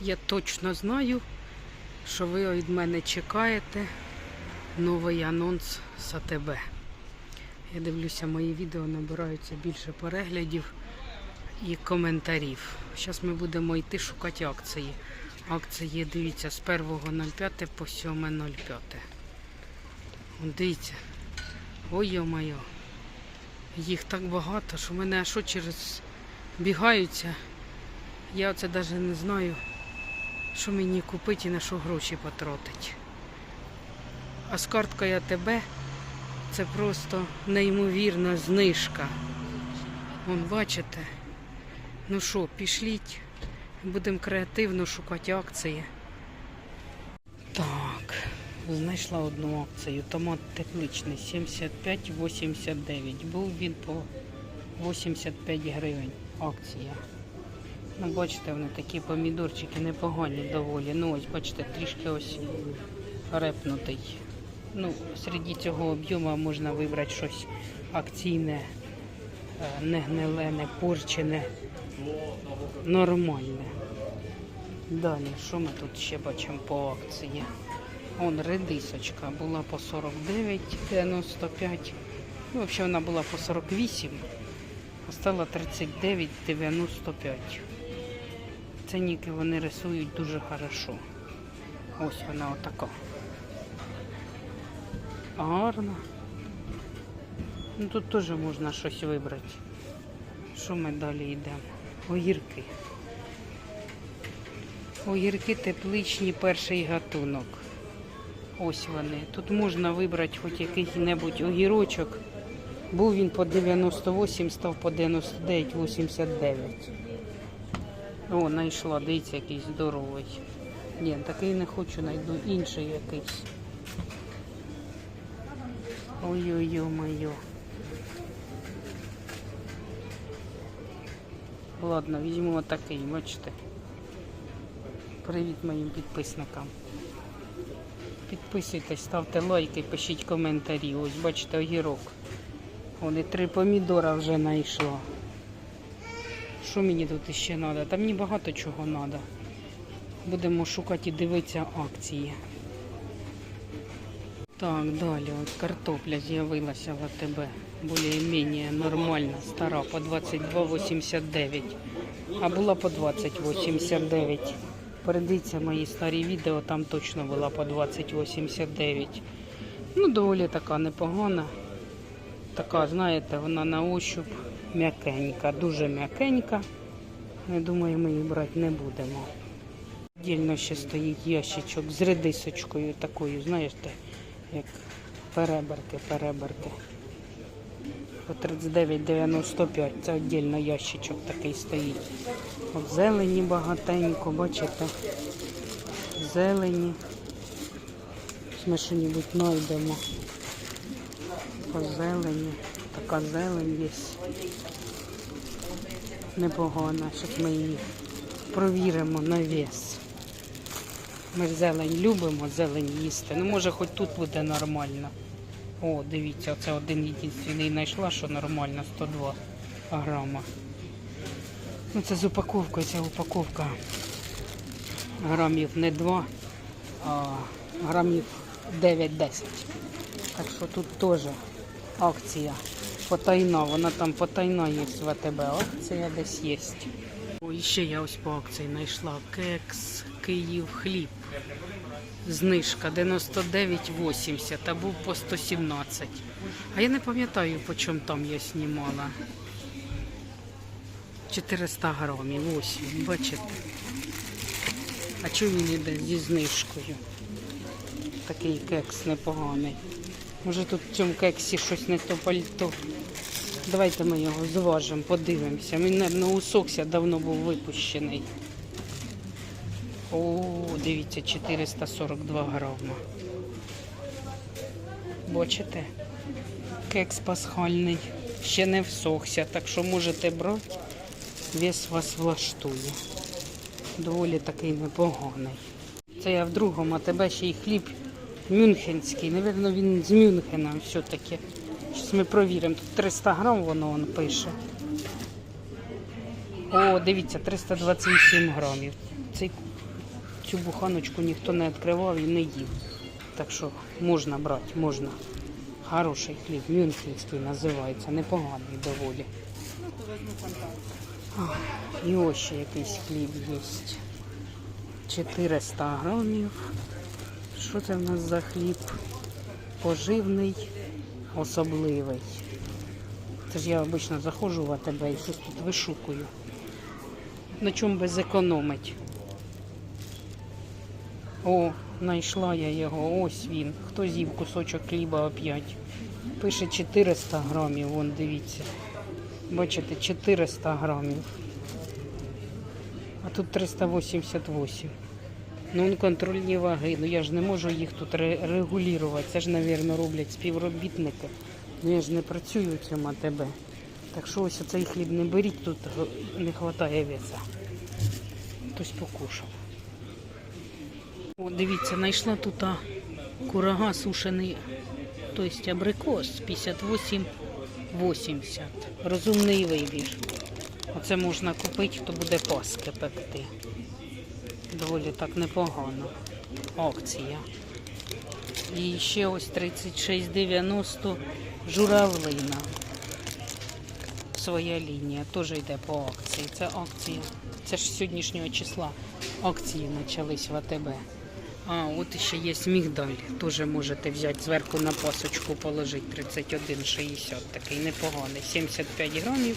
Я точно знаю, що ви від мене чекаєте новий анонс з АТБ. Я дивлюся, мої відео набираються більше переглядів і коментарів. Зараз ми будемо йти шукати акції. Акції, дивіться, з 1.05 по 7.05. Дивіться. Ой йо-моє. Їх так багато, що мене аж очі розбігаються. Я оце навіть не знаю, що мені купити і на що гроші потратити. А з карткою АТБ це просто неймовірна знижка. Вон, бачите? Ну що, пішліть, будемо креативно шукати акції. Так, знайшла одну акцію. Томат тепличний 75,89. Був він по 85 гривень. Акція. Ну, бачите, вони такі помідорчики непогані доволі. Ну, ось, бачите, трішки ось репнутий. Ну, серед цього об'єму можна вибрати щось акційне, е, не гниле, не порчене, нормальне. Далі, що ми тут ще бачимо по акції? Вон редисочка була по 49,95. Ну, взагалі вона була по 48, а стала 39,95. Ценники вони рисують дуже хорошо. Ось вона отака. Гарна. Ну тут теж можна щось вибрати. Що ми далі йдемо? Огірки. Огірки тепличні перший гатунок. Ось вони. Тут можна вибрати хоч який-небудь огірочок. Був він по 98, став по 99,89. О, знайшла, дивіться, якийсь здоровий. Ні, такий не хочу, знайду інший якийсь. Ой-ой-ой-моє. Ладно, візьму отакий, бачите. Привіт моїм підписникам. Підписуйтесь, ставте лайки, пишіть коментарі. Ось бачите огірок. Вони три помідора вже знайшла. Що мені тут ще треба? Та мені багато чого треба. Будемо шукати і дивитися акції. Так, далі, от картопля з'явилася в АТБ. Більш-менш нормальна, стара, по 22,89. А була по 20,89. Передивіться мої старі відео, там точно була по 20,89. Ну, доволі така непогана. Така, знаєте, вона на ощуп м'якенька, дуже м'якенька. Я думаю, ми її брати не будемо. Дільно ще стоїть ящичок з редисочкою такою, знаєте, як переберки, переберки. По 39,95. Це віддільно ящичок такий стоїть. От зелені багатенько, бачите? Зелені. Ми що-небудь знайдемо. По зелені. Така зелень є. Непогана. Зараз ми її провіримо на вес. Ми зелень любимо, зелень їсти. Ну, може, хоч тут буде нормально. О, дивіться, це один єдиний знайшла, що нормально, 102 грама. Ну, це з упаковкою, ця упаковка грамів не 2, а грамів 9-10. Так що тут теж акція потайна, вона там потайна є в АТБ, акція десь є. О, і ще я ось по акції знайшла кекс Київ хліб. Знижка 99,80, а був по 117. А я не пам'ятаю, по чому там я знімала. 400 грамів, ось бачите. А чому він іде зі знижкою? Такий кекс непоганий. Може тут в цьому кексі щось не то пальто. Давайте ми його зважимо, подивимося. Він, мабуть, усохся, давно був випущений. О, дивіться, 442 грама. Бачите? Кекс пасхальний. Ще не всохся, так що можете брати. Вес вас влаштує. Доволі такий непоганий. Це я в другому, а тебе ще й хліб мюнхенський. Навірно, він з Мюнхена все-таки. Щось ми провіримо. Тут 300 грам воно он пише. О, дивіться, 327 грамів. Цей цю буханочку ніхто не відкривав і не їв. Так що можна брати, можна. Хороший хліб, мюнхенський називається, непоганий доволі. І ось ще якийсь хліб є. 400 грамів. Що це в нас за хліб? Поживний, особливий. Це ж я обично заходжу в АТБ і щось тут вишукую. На чому би зекономить? О, знайшла я його. Ось він. Хто з'їв кусочок хліба оп'ять? Пише 400 грамів, вон дивіться. Бачите, 400 грамів. А тут 388. Ну, контрольні ваги. Ну я ж не можу їх тут регулювати. Це ж, мабуть, роблять співробітники. Ну я ж не працюю в цьому АТБ. Так що ось цей хліб не беріть, тут не вистачає веса. Хтось покушав. О, дивіться, знайшла тут курага сушений, тобто абрикос 58,80. Розумний вибір. Оце можна купити, хто буде паски пекти. Доволі так непогано. Акція. І ще ось 36,90 журавлина. Своя лінія теж йде по акції. Це акція. Це ж з сьогоднішнього числа акції почались в АТБ. А, от ще є мігдаль. Теж можете взяти зверху на пасочку положити 31,60. Такий непоганий. 75 грамів,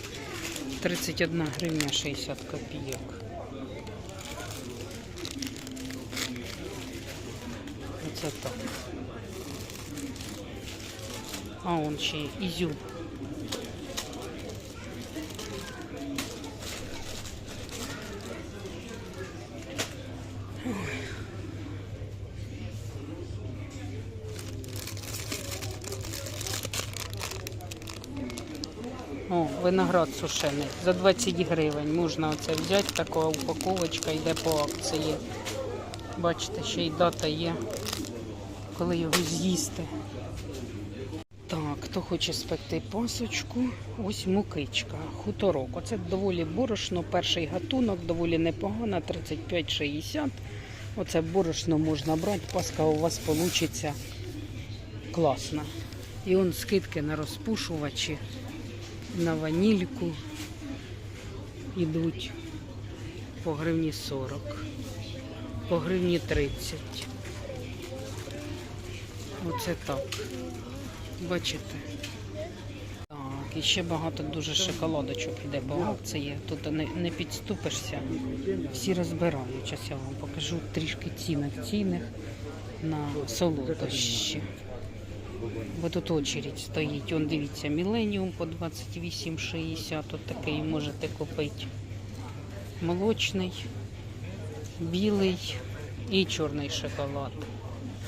31 гривня 60 копійок. Оце. А он ще ізюм. О, виноград сушений. За 20 гривень можна оце взяти, така упаковочка йде по акції. Бачите, ще й дата є, коли його з'їсти. Так, хто хоче спекти пасочку, ось мукичка, хуторок. Оце доволі борошно, перший гатунок, доволі непогано, 35,60. Оце борошно можна брати, паска у вас вийде класна. І он скидки на розпушувачі, на ванільку йдуть по гривні 40, по гривні 30. Оце так. Бачите? Так, і ще багато дуже шоколадочок йде по акції. Тут не, не підступишся. Всі розбирають. Зараз я вам покажу трішки цінок цінних на солодощі. Бо тут очередь стоїть. Он дивіться, Міленіум по 28,60. От такий можете купити. Молочний, білий і чорний шоколад.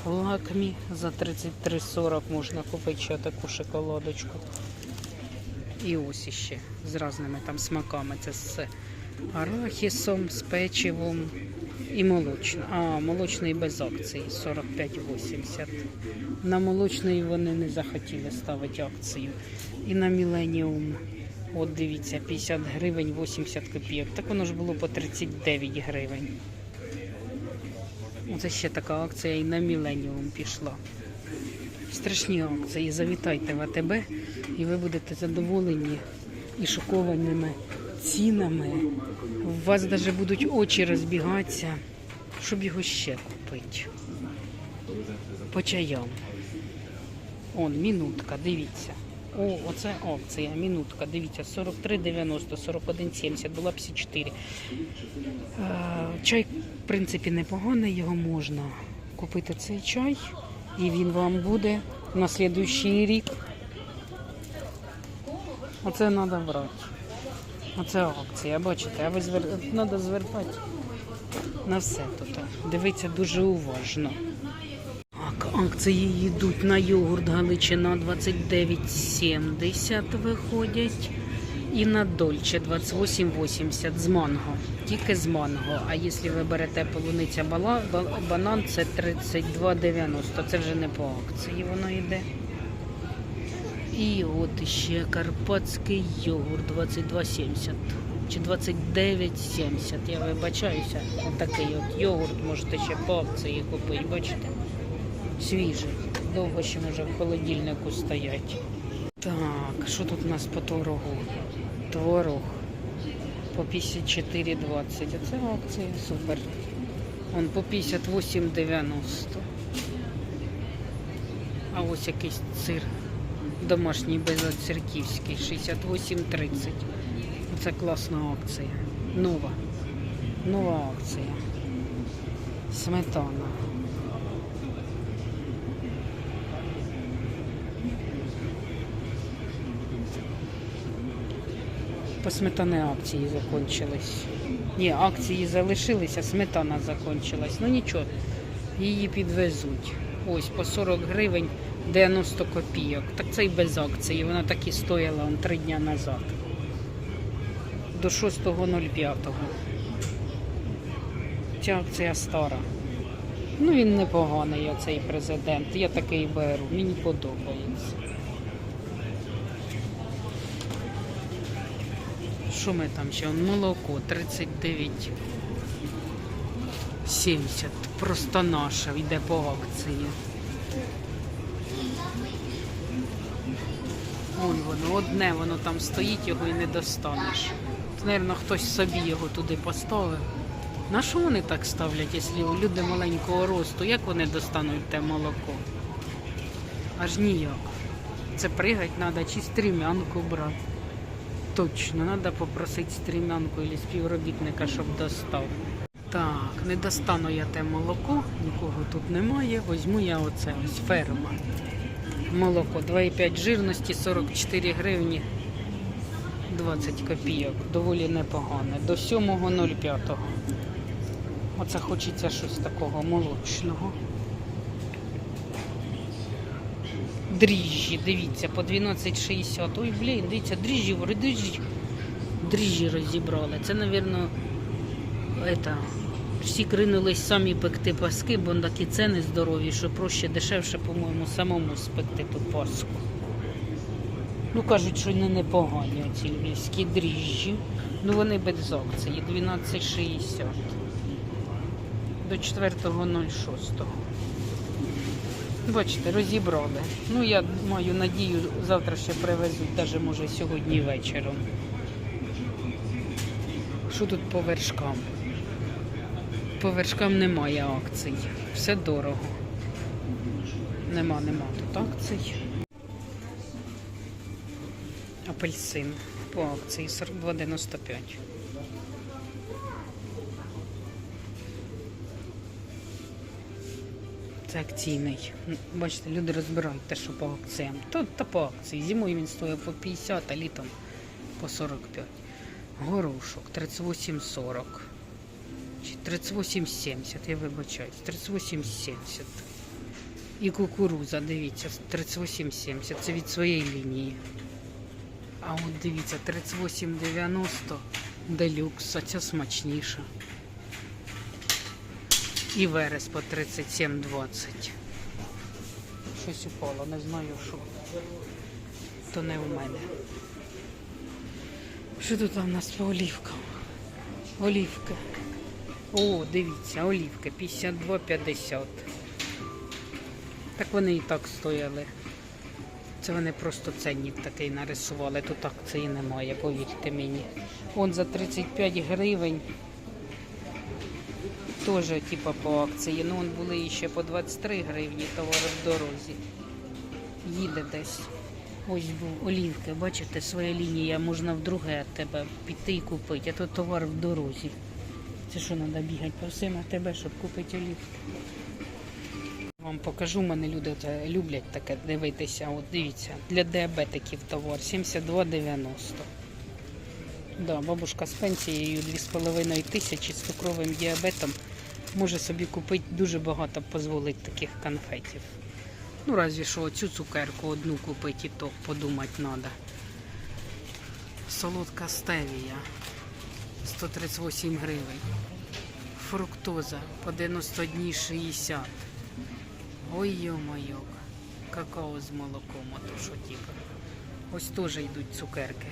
Лакмі за 33,40 можна купити ще таку шоколадочку. І ось іще з різними там смаками. Це з арахісом, з печивом і молочний. А, молочний без акції 45,80. На молочний вони не захотіли ставити акцію. І на Міленіум. От дивіться, 50 гривень 80 копійок. Так воно ж було по 39 гривень. Оце ще така акція і на Міленіум пішла. Страшні акції. Завітайте в АТБ і ви будете задоволені і шокованими цінами. У вас навіть будуть очі розбігатися, щоб його ще купити. По чаям. Он, минутка, дивіться. О, оце акція, минутка, дивіться, 43,90, 41,70, була 54. Е, Чай, в принципі, непоганий, його можна купити цей чай, і він вам буде на наступний рік. Оце треба брати. Оце акція, бачите, а ви звер... звертати на все тут. Дивіться дуже уважно. Акції йдуть на йогурт Галичина 29,70 виходять. І на Дольче 28,80 з манго. Тільки з манго. А якщо ви берете полуниця банан, це 32,90. Це вже не по акції воно йде. І от ще карпатський йогурт 22,70. чи 29,70. Я вибачаюся. Отакий от йогурт можете ще по акції купити, бачите? Свіжий. Довго ще може в холодильнику стоять. Так, що тут у нас по творогу? Творог по 54,20. Оце акція, супер. Он по 58,90. А ось якийсь сир. Домашній безоцерківський, 68,30. Це класна акція. Нова. Нова акція. Сметана. По сметани акції закончились. Ні, акції залишилися, сметана закончилась. Ну нічого, її підвезуть. Ось по 40 гривень 90 копійок. Так це і без акції. Вона так і стояла он, три дня назад. До 6.05. Ця акція стара. Ну він непоганий, оцей президент. Я такий беру, мені подобається. Що ми там ще? Молоко 39,70. Просто наше, йде по акції. Ой, воно одне, воно там стоїть, його і не достанеш. Наверно, хтось собі його туди поставив. На що вони так ставлять, якщо люди маленького росту, як вони достануть те молоко? Аж ніяк. Це пригать треба чи стрімянку брати. Точно, треба попросити стрімянку або співробітника, щоб достав. Так, не достану я те молоко, нікого тут немає. Возьму я оце ось ферма. Молоко 2,5 жирності, 44 гривні 20 копійок. Доволі непогане. До 7.05. Оце хочеться щось такого молочного. Дріжджі, дивіться, по 12,60. Ой, блін, дивіться, дріжджі, дріжджі. Дріжджі розібрали. Це, мабуть, это, всі кринулись самі пекти паски, бо такі ціни здорові, що проще дешевше, по-моєму, самому спекти ту паску. Ну, кажуть, що не непогані оці львівські дріжджі. Ну вони без акції, 12,60 до 4.06. Бачите, розібрали. Ну, я маю надію, завтра ще привезуть, навіть може сьогодні вечором. Що тут по вершкам? По вершкам немає акцій. Все дорого. Нема, нема тут акцій. Апельсин по акції 42,95. Це акційний. Бачите, люди розбирають те, що по акціям. То, та по акції. Зимою він стоїть по 50, а літом по 45. Горошок 38,40. Чи 38,70, я вибачаюсь. 38,70. І кукуруза, дивіться, 38,70. Це від своєї лінії. А от дивіться, 38,90 делюкс, а ця смачніша. І верес по 37,20. Щось упало, не знаю що. То не у мене. Що тут у нас по олівкам? Олівки. О, дивіться, олівки 52,50. Так вони і так стояли. Це вони просто ценник такий нарисували. Тут акції немає, повірте мені. Он за 35 гривень. Теж типа по акції. Ну, он були ще по 23 гривні товари в дорозі. Їде десь. Ось був олівки, бачите, своя лінія, можна в друге тебе піти і купити, а то товар в дорозі. Це що треба бігати по всім тебе, щоб купити олівки? Вам покажу, мене люди люблять таке дивитися. От дивіться, для діабетиків товар 72,90. Да, бабушка з пенсією 2,5 тисячі з цукровим діабетом може собі купити дуже багато, дозволить таких конфетів. Ну, разві що цю цукерку одну купити, і то подумати треба. Солодка стевія 138 гривень. Фруктоза по 90 днів 60. Ой йо-моє, какао з молоком, ото що типу. Ось теж йдуть цукерки.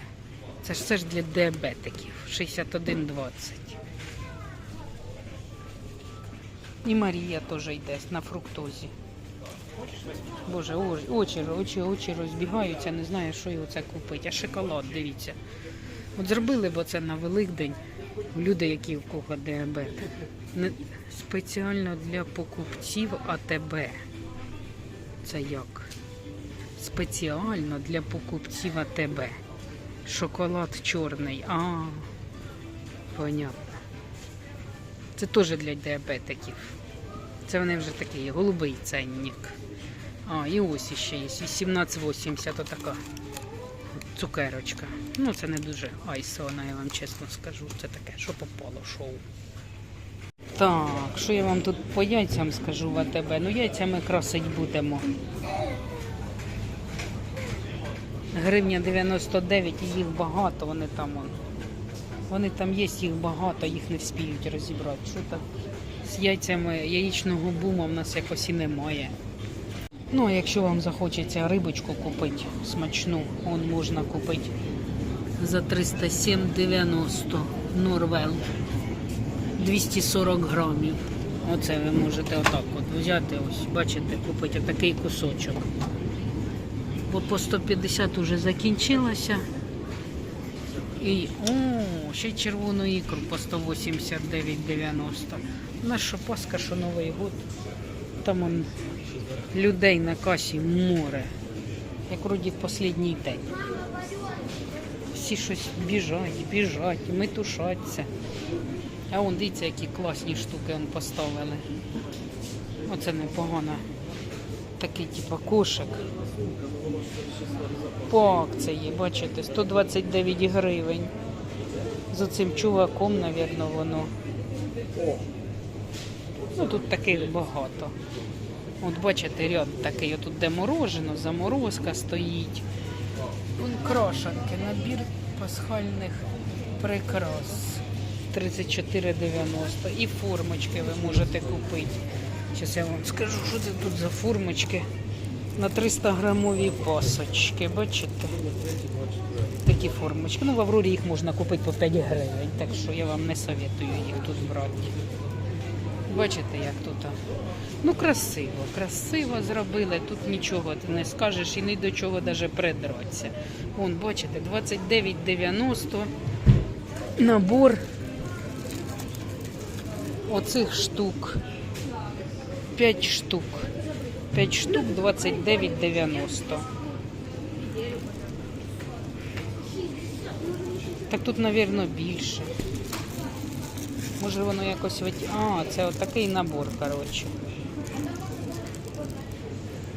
Це ж все ж для диабетиків. 61,20. І Марія теж йде на фруктозі. Боже, очі, очі, очі, розбігаються, не знаю, що його це купити. А шоколад, дивіться. От зробили б це на Великдень. Люди, які в кого діабет. Спеціально для покупців АТБ. Це як? Спеціально для покупців АТБ. Шоколад чорний. А, понятно. Це теж для діабетиків. Це вони вже такий голубий ценник. А, і ось іще є. 18,80 отака цукерочка. Ну, це не дуже айсована, я вам чесно скажу. Це таке, що попало шоу. Так, що я вам тут по яйцям скажу в АТБ? Ну, яйцями красить будемо. Гривня 99 і їх багато, вони там. он. Вони там є, їх багато, їх не вспіють розібрати. Що там з яйцями яєчного бума в нас якось і немає. Ну, а якщо вам захочеться рибочку купити смачну, он можна купити за 307,90 Норвел. 240 грамів. Оце ви можете отак от взяти, ось, бачите, купити такий кусочок. Бо по 150 вже закінчилося. І, о, ще червону ікру по 189,90. У нас що Пасха, що Новий год. Там он, людей на касі море. Як вроді останній день. Всі щось біжать, біжать, метушаться. А он дивіться, які класні штуки он поставили. Оце непогано. Такий типу кошик. По акції, бачите, 129 гривень. За цим чуваком, напевно, воно. Ну тут таких багато. От бачите, ряд такий, отут де морожено, заморозка стоїть. Вон крашанки, набір пасхальних прикрас. 34,90. І формочки ви можете купити. Зараз я вам скажу, що це тут за формочки. На 300 грамові пасочки, бачите? Такі формочки. Ну, в Аврорі їх можна купити по 5 гривень, так що я вам не советую їх тут брати. Бачите, як тут? Ну, красиво, красиво зробили. Тут нічого ти не скажеш і ні до чого навіть придратися. Вон, бачите, 29,90 набор оцих штук. 5 штук. 5 штук 29,90. Так тут, мабуть, більше. Може воно якось вит... А, це отакий набор, коротше.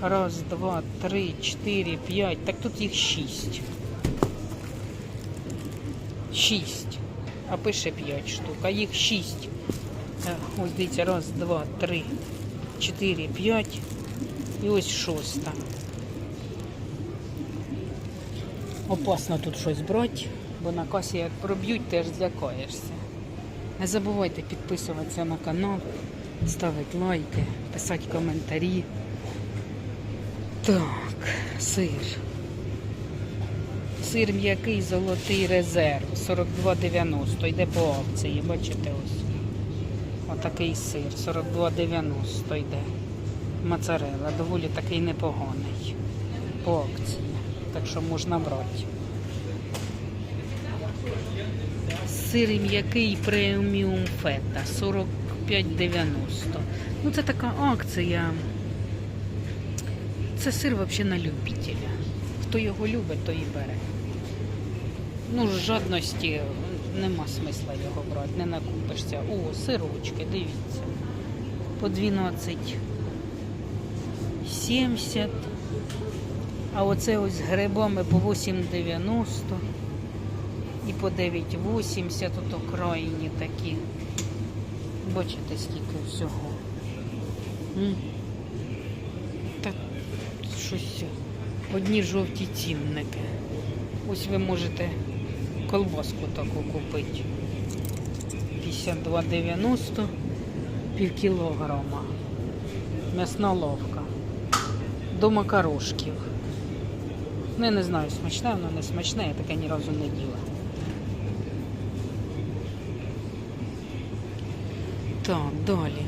Раз, два, три, чотири, п'ять. Так тут їх шість. Шість. А пише п'ять штук, а їх шість. Ось дивіться, раз, два, три, чотири, п'ять. І ось шоста. Опасно тут щось брати, бо на касі як проб'ють, теж злякаєшся. Не забувайте підписуватися на канал, ставити лайки, писати коментарі. Так, сир. Сир м'який золотий резерв 42,90. Йде по акції, бачите ось. Отакий сир, 42,90 йде. Моцарелла, доволі такий непоганий. По акції. Так що можна брати. Сир м'який преміум фета 45,90. Ну це така акція. Це сир взагалі на любителя. Хто його любить, то і бере. Ну, з жадності нема смисла його брати, не накупишся. О, сирочки, дивіться. По 12,70. А оце ось з грибами по 8,90 і по 9,80 ото крайні такі. Бачите, скільки всього. М. Так, щось одні жовті цінники. Ось ви можете колбаску таку купити. 52,90 пів кілограма. М'ясна ловка. До макарошків. Ну, я не знаю, смачне, воно не смачне, я таке ні разу не діла. Так, далі.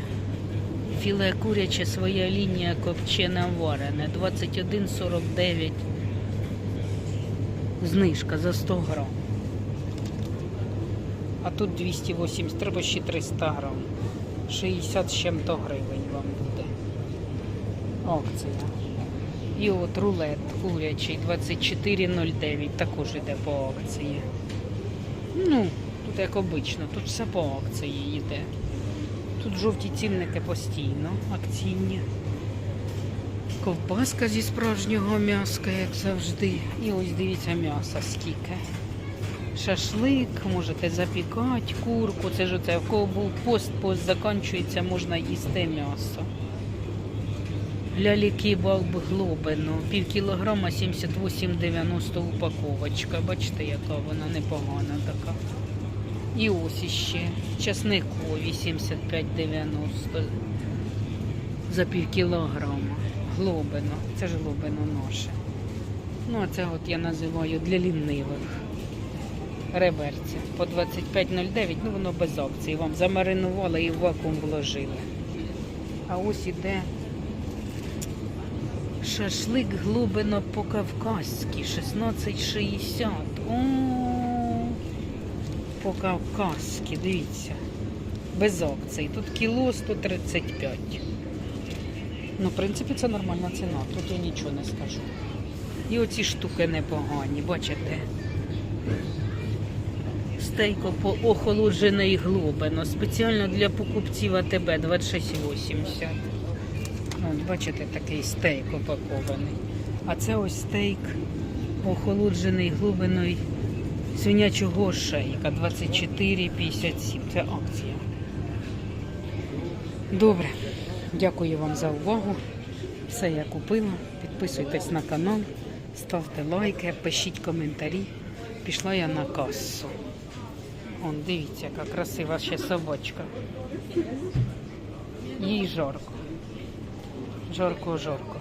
Філе куряче своя лінія копчене варене. 21,49. Знижка за 100 грамів. Тут 280, треба ще 300 грам. 60 з чим-то гривень вам буде. Акція. І от рулет курячий 24,09 також іде по акції. Ну, тут як обично, тут все по акції йде. Тут жовті цінники постійно акційні. Ковбаска зі справжнього м'яска, як завжди. І ось дивіться м'яса скільки. Шашлик, можете запікати, курку. Це ж оце, в кого був пост, пост закінчується, можна їсти м'ясо. Лялі кебаб глобино, пів кілограма 78,90 упаковочка. Бачите, яка вона непогана така. І ось іще часникові 75,90 за пів кілограма. Глобино, це ж глобино наше. Ну, а це от я називаю для лінивих. Реберці по 25,09, ну воно без акції. Вам замаринували і в вакуум вложили. А ось іде шашлик глибино по-кавказьки 16,60. О, по-кавказьки, дивіться. Без акцій. Тут кіло 135. Ну, в принципі, це нормальна ціна. Тут я нічого не скажу. І оці штуки непогані, бачите? Стейко по охолоджений глобино. Спеціально для покупців АТБ 26,80. От, бачите, такий стейк упакований. А це ось стейк охолоджений глибиною свинячого шейка 24,57. Це акція. Добре. Дякую вам за увагу. Все я купила. Підписуйтесь на канал, ставте лайки, пишіть коментарі. Пішла я на касу. Он, дивіться, яка красива ще собачка. Їй. Жарко, жарко.